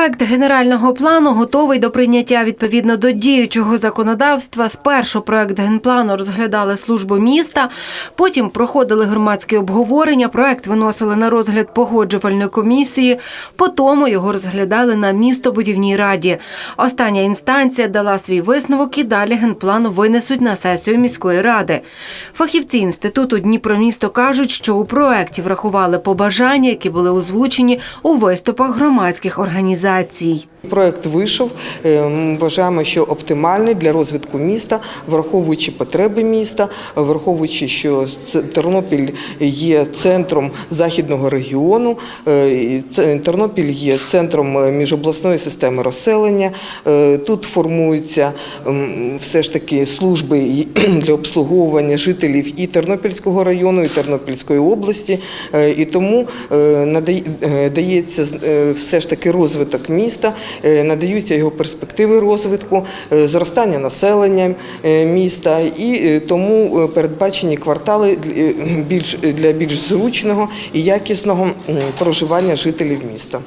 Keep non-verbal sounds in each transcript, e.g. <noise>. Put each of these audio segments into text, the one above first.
Проект генерального плану готовий до прийняття відповідно до діючого законодавства. Спершу проект генплану розглядали службу міста, потім проходили громадські обговорення. Проект виносили на розгляд погоджувальної комісії. Потім його розглядали на містобудівній раді. Остання інстанція дала свій висновок і далі генплан винесуть на сесію міської ради. Фахівці інституту Дніпромісто кажуть, що у проекті врахували побажання, які були озвучені у виступах громадських організацій організацій. Проект вийшов. е, вважаємо, що оптимальний для розвитку міста, враховуючи потреби міста, враховуючи, що Тернопіль є центром західного регіону, е, Тернопіль є центром е, міжобласної системи розселення. Тут формуються все ж таки служби <clears throat> для обслуговування жителів і Тернопільського району, і Тернопільської області. І тому надає- дається е, все ж таки розвиток міста, надаються його перспективи розвитку, е, зростання населення е, міста, і е, тому е, передбачені квартали е, для більш зручного і якісного проживання жителів міста.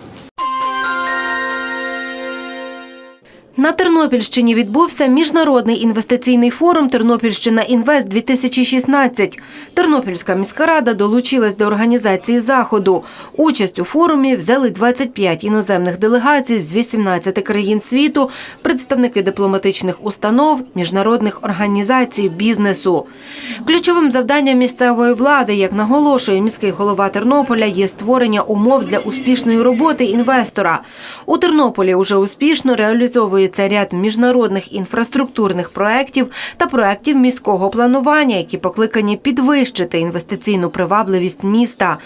На Тернопільщині відбувся міжнародний інвестиційний форум Тернопільщина Інвест 2016 Тернопільська міська рада долучилась до організації заходу. Участь у форумі взяли 25 іноземних делегацій з 18 країн світу, представники дипломатичних установ, міжнародних організацій, бізнесу. Ключовим завданням місцевої влади, як наголошує міський голова Тернополя, є створення умов для успішної роботи інвестора. У Тернополі уже успішно реалізовується ряд міжнародних інфраструктурних проєктів та проєктів міського планування, які покликані підвищити інвестиційну привабливість міста.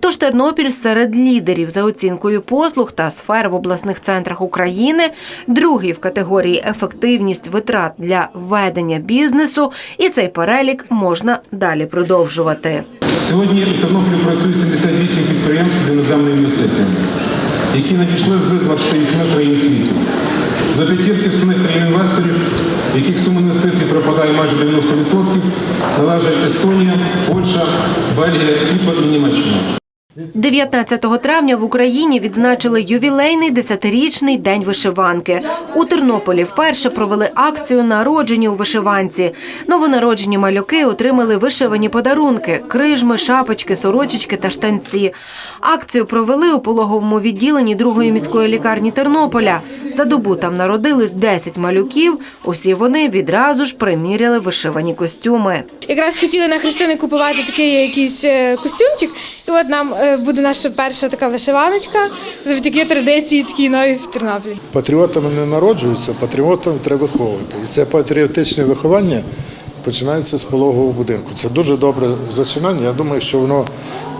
Тож Тернопіль серед лідерів за оцінкою послуг та сфер в обласних центрах України, другий в категорії ефективність витрат для ведення бізнесу, і цей перелік можна далі продовжувати. Сьогодні у Тернополі працює 78 підприємств з іноземними інвестиціями, які надійшли з 28 країн світу. До п'ятірки основних країн інвесторів, яких сума інвестицій припадає майже 90%, належать Естонія, Польща, Бельгія, Кіпр і Німеччина. 19 травня в Україні відзначили ювілейний 10-річний день вишиванки. У Тернополі вперше провели акцію народжені у вишиванці. Новонароджені малюки отримали вишивані подарунки: крижми, шапочки, сорочечки та штанці. Акцію провели у пологовому відділенні другої міської лікарні Тернополя. За добу там народилось 10 малюків. Усі вони відразу ж приміряли вишивані костюми. Якраз хотіли на Христини купувати такий якийсь е, костюмчик, і от нам е, буде наша перша така вишиваночка завдяки традиції такій новій в Тернополі. Патріотами не народжуються, патріотами треба виховувати. І це патріотичне виховання починається з пологового будинку. Це дуже добре зачинання. Я думаю, що воно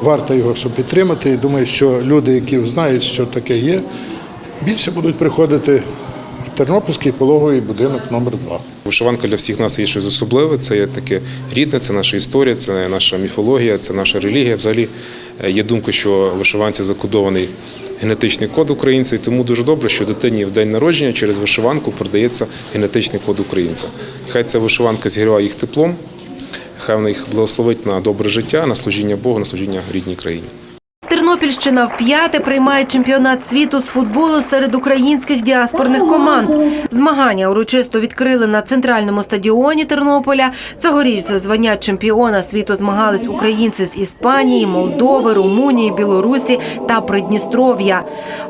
варто його щоб підтримати. І думаю, що люди, які знають, що таке є, більше будуть приходити в Тернопільський пологовий будинок номер 2 Вишиванка для всіх нас є щось особливе. Це є таке рідне, це наша історія, це наша міфологія, це наша релігія. Взагалі е, є думка, що вишиванці закодований генетичний код українця, і тому дуже добре, що дитині в день народження через вишиванку продається генетичний код українця. Хай ця вишиванка зігріває їх теплом, хай вона їх благословить на добре життя, на служіння Богу, на служіння рідній країні. Тернопільщина вп'яте приймає чемпіонат світу з футболу серед українських діаспорних команд. Змагання урочисто відкрили на центральному стадіоні Тернополя. Цьогоріч за звання чемпіона світу змагались українці з Іспанії, Молдови, Румунії, Білорусі та Придністров'я.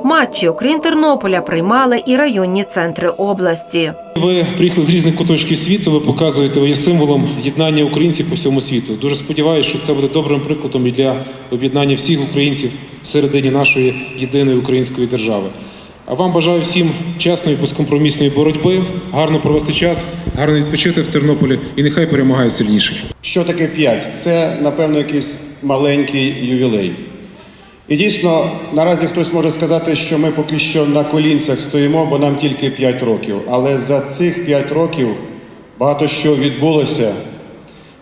Матчі, окрім Тернополя, приймали і районні центри області. Ви приїхали з різних куточків світу, ви показуєте, ви є символом єднання українців по всьому світу. Дуже сподіваюся, що це буде добрим прикладом і для об'єднання всіх українців всередині нашої єдиної української держави. А вам бажаю всім чесної, безкомпромісної боротьби, гарно провести час, гарно відпочити в Тернополі і нехай перемагає сильніший. Що таке 5? Це, напевно, якийсь маленький ювілей. І дійсно, наразі хтось може сказати, що ми поки що на колінцях стоїмо, бо нам тільки 5 років. Але за цих 5 років багато що відбулося,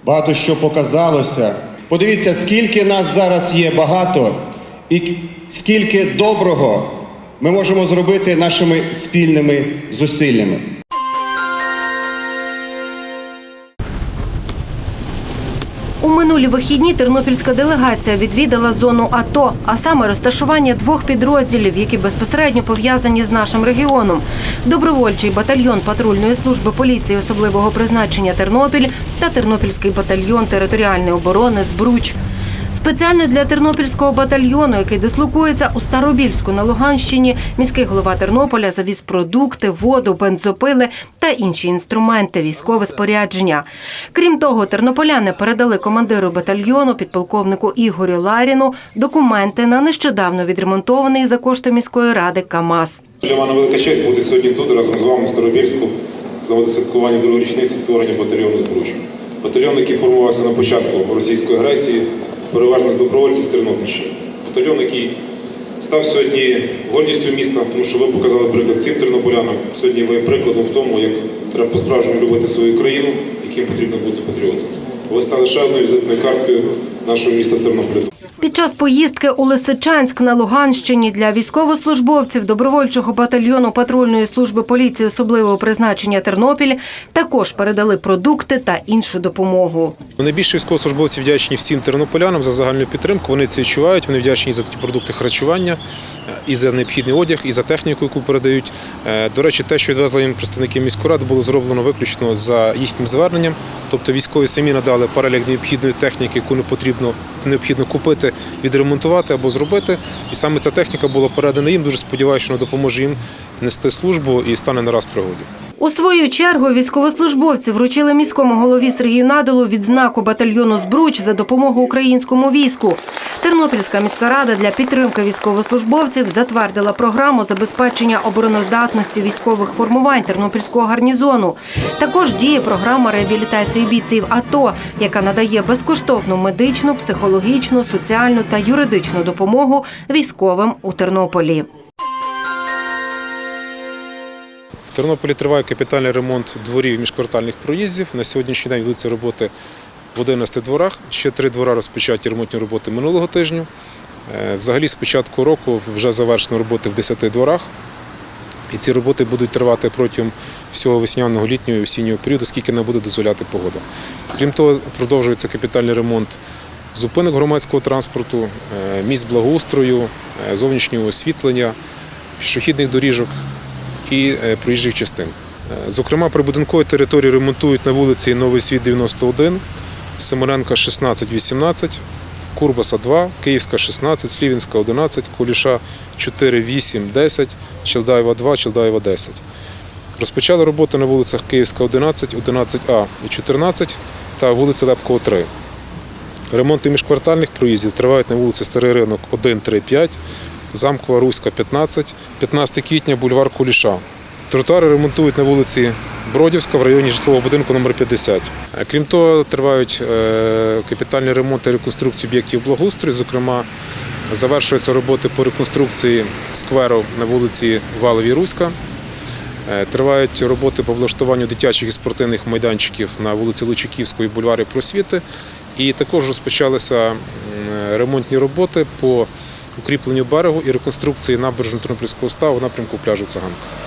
багато що показалося. Подивіться, скільки нас зараз є багато, і скільки доброго ми можемо зробити нашими спільними зусиллями. Минулі вихідні тернопільська делегація відвідала зону АТО, а саме розташування двох підрозділів, які безпосередньо пов'язані з нашим регіоном: добровольчий батальйон патрульної служби поліції особливого призначення Тернопіль та Тернопільський батальйон територіальної оборони Збруч. Спеціально для тернопільського батальйону, який дислокується у Старобільську на Луганщині, міський голова Тернополя завіз продукти, воду, бензопили та інші інструменти, військове спорядження. Крім того, тернополяни передали командиру батальйону, підполковнику Ігорю Ларіну, документи на нещодавно відремонтований за кошти міської ради КАМАЗ. Для мене велика честь бути сьогодні тут разом з вами в Старобільську з нагоди святкування другої річниці створення батальйону Збруч. Батальйон, який формувався на початку російської агресії, переважно з добровольців з Тернопільщини. Батальйон, який став сьогодні гордістю міста, тому що ви показали приклад цим тернополянам. Сьогодні ви прикладом в тому, як треба по-справжньому любити свою країну, яким потрібно бути патріотом. Ви стали ще одною візитною карткою нашого міста Тернополя. Під час поїздки у Лисичанськ на Луганщині для військовослужбовців добровольчого батальйону патрульної служби поліції особливого призначення Тернопіль також передали продукти та іншу допомогу. Найбільше військовослужбовці вдячні всім тернополянам за загальну підтримку. Вони це відчувають. Вони вдячні за такі продукти харчування, і за необхідний одяг, і за техніку, яку передають. Е, До речі, те, що відвезли їм представники міської ради, було зроблено виключно за їхнім зверненням. Тобто військові самі надали перелік необхідної техніки, яку не потрібно необхідно купити, відремонтувати або зробити. І саме ця техніка була передана їм. Дуже сподіваюся, що вона допоможе їм нести службу і стане на раз пригоді. У свою чергу військовослужбовці вручили міському голові Сергію Надолу відзнаку батальйону Збруч за допомогу українському війську. Тернопільська міська рада для підтримки військовослужбовців затвердила програму забезпечення обороноздатності військових формувань Тернопільського гарнізону. Також діє програма реабілітації бійців АТО, яка надає безкоштовну медичну, психологічну, соціальну та юридичну допомогу військовим у Тернополі. Тернополі триває капітальний ремонт дворів міжквартальних проїздів. На сьогоднішній день ведуться роботи в 11 дворах. Ще три двора розпочаті ремонтні роботи минулого тижня. Е, Взагалі, з початку року вже завершено роботи в 10 дворах. І ці роботи будуть тривати протягом всього весняного, літнього і осіннього періоду, скільки не буде дозволяти погода. Крім того, продовжується капітальний ремонт зупинок громадського транспорту, е, місць благоустрою, е, зовнішнього освітлення, пішохідних доріжок і е, проїжджих частин. Е, Зокрема, прибудинкові території ремонтують на вулиці Новий Світ 91, Симоненка 16-18, Курбаса 2, Київська 16, Слівінська 11, Куліша 4, 8, 10, Челдаєва 2, Челдаєва 10. Розпочали роботи на вулицях Київська 11, 11А і 14 та вулиці Лепкого 3. Ремонти міжквартальних проїздів тривають на вулиці Старий Ринок 1, 3, 5, Замкова Руська 15, 15 квітня бульвар Куліша. Тротуари ремонтують на вулиці Бродівська в районі житлового будинку номер 50. Е, Крім того, тривають е, капітальні ремонти і реконструкції об'єктів благоустрою. Зокрема, завершуються роботи по реконструкції скверу на вулиці Валовій Руська. Е, Тривають роботи по влаштуванню дитячих і спортивних майданчиків на вулиці Лучаківської, бульварі Просвіти. І також розпочалися ремонтні роботи по укріпленню берегу і реконструкції набережно Тернопільського ставу в напрямку пляжу Циганка.